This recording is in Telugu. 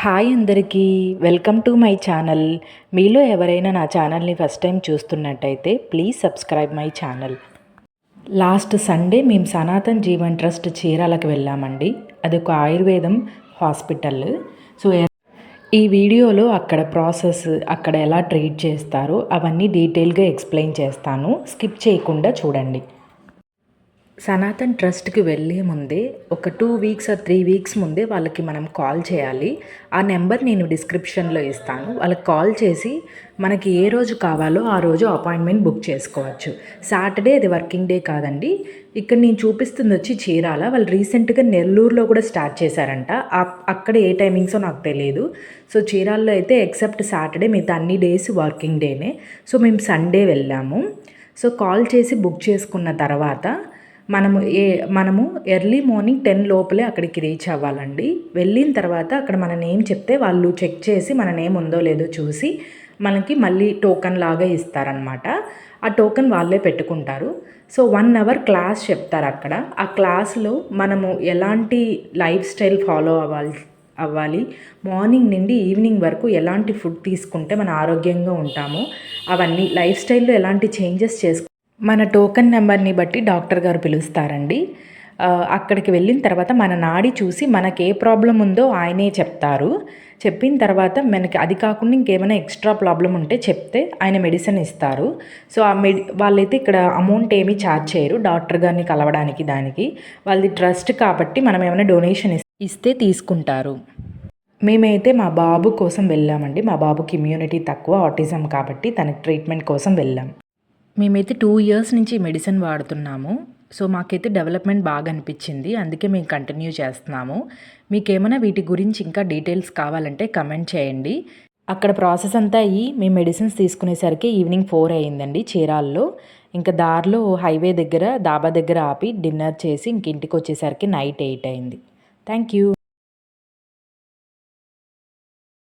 హాయ్ అందరికీ వెల్కమ్ టు మై ఛానల్. మీలో ఎవరైనా నా ఛానల్ని ఫస్ట్ టైం చూస్తున్నట్టయితే please subscribe my channel. Last Sunday మేము సనాతన్ జీవన్ ట్రస్ట్ చీరాలకు వెళ్ళామండి. అది ఒక ఆయుర్వేదం హాస్పిటల్. సో ఈ వీడియోలో అక్కడ ప్రాసెస్ అక్కడ ఎలా ట్రీట్ చేస్తారో అవన్నీ డీటెయిల్గా ఎక్స్ప్లెయిన్ చేస్తాను. స్కిప్ చేయకుండా చూడండి. సనాతన్ ట్రస్ట్కి వెళ్ళే ముందే ఒక two weeks or three weeks ముందే వాళ్ళకి మనం కాల్ చేయాలి. ఆ నెంబర్ నేను డిస్క్రిప్షన్లో ఇస్తాను. వాళ్ళకి కాల్ చేసి మనకి ఏ రోజు కావాలో ఆ రోజు అపాయింట్మెంట్ బుక్ చేసుకోవచ్చు. సాటర్డే అది వర్కింగ్ డే కాదండి. ఇక్కడ నేను చూపిస్తుంది వచ్చి చీరాల. వాళ్ళు రీసెంట్గా నెల్లూరులో కూడా స్టార్ట్ చేశారంట. అక్కడ ఏ టైమింగ్సో నాకు తెలియదు. సో చీరాల్లో అయితే ఎక్సెప్ట్ సాటర్డే మిగతా అన్ని డేస్ వర్కింగ్ డేనే. సో మేము సండే వెళ్ళాము. సో కాల్ చేసి బుక్ చేసుకున్న తర్వాత మనము ఏ మనము ఎర్లీ మార్నింగ్ టెన్ లోపలే అక్కడికి రీచ్ అవ్వాలండి. వెళ్ళిన తర్వాత అక్కడ మన నేమ్ చెప్తే వాళ్ళు చెక్ చేసి మన నేమ్ ఉందో లేదో చూసి మనకి మళ్ళీ టోకన్ లాగా ఇస్తారనమాట ఆ టోకన్ వాళ్ళే పెట్టుకుంటారు. సో వన్ అవర్ క్లాస్ చెప్తారు అక్కడ. ఆ క్లాస్లో మనము ఎలాంటి లైఫ్ స్టైల్ ఫాలో అవ్వాలి అవ్వాలి? మార్నింగ్ నుండి ఈవినింగ్ వరకు ఎలాంటి ఫుడ్ తీసుకుంటే మన ఆరోగ్యంగా ఉంటామో? అవన్నీ లైఫ్ స్టైల్లో ఎలాంటి చేంజెస్ చేసుకో మన టోకెన్ నెంబర్ని బట్టి డాక్టర్ గారు పిలుస్తారండి. అక్కడికి వెళ్ళిన తర్వాత మన నాడి చూసి మనకి ఏ ప్రాబ్లం ఉందో ఆయనే చెప్తారు. చెప్పిన తర్వాత మనకి అది కాకుండా ఇంకేమైనా ఎక్స్ట్రా ప్రాబ్లం ఉంటే చెప్తే ఆయన మెడిసిన్ ఇస్తారు. సో ఆ మెడి వాళ్ళైతే ఇక్కడ అమౌంట్ ఏమీ ఛార్జ్ చేయరు డాక్టర్ గారిని కలవడానికి దానికి. వాళ్ళది ట్రస్ట్ కాబట్టి మనం ఏమైనా డొనేషన్ ఇస్తే తీసుకుంటారు. మేమైతే మా బాబు కోసం వెళ్ళామండి. మా బాబుకి ఇమ్యూనిటీ తక్కువ ఆటిజం కాబట్టి తనకి ట్రీట్మెంట్ కోసం వెళ్ళాం. మేమైతే టూ ఇయర్స్ నుంచి మెడిసిన్ వాడుతున్నాము. సో మాకైతే డెవలప్మెంట్ బాగా అనిపించింది. అందుకే మేము కంటిన్యూ చేస్తున్నాము. మీకు ఏమైనా వీటి గురించి ఇంకా డీటెయిల్స్ కావాలంటే కమెంట్ చేయండి. అక్కడ ప్రాసెస్ అంతా అయ్యి మేము మెడిసిన్స్ తీసుకునేసరికి ఈవినింగ్ ఫోర్ అయ్యిందండి చీరాల్లో. ఇంకా దారిలో హైవే దగ్గర దాబా దగ్గర ఆపి డిన్నర్ చేసి ఇంక ఇంటికి వచ్చేసరికి నైట్ ఎయిట్ అయింది. Thank you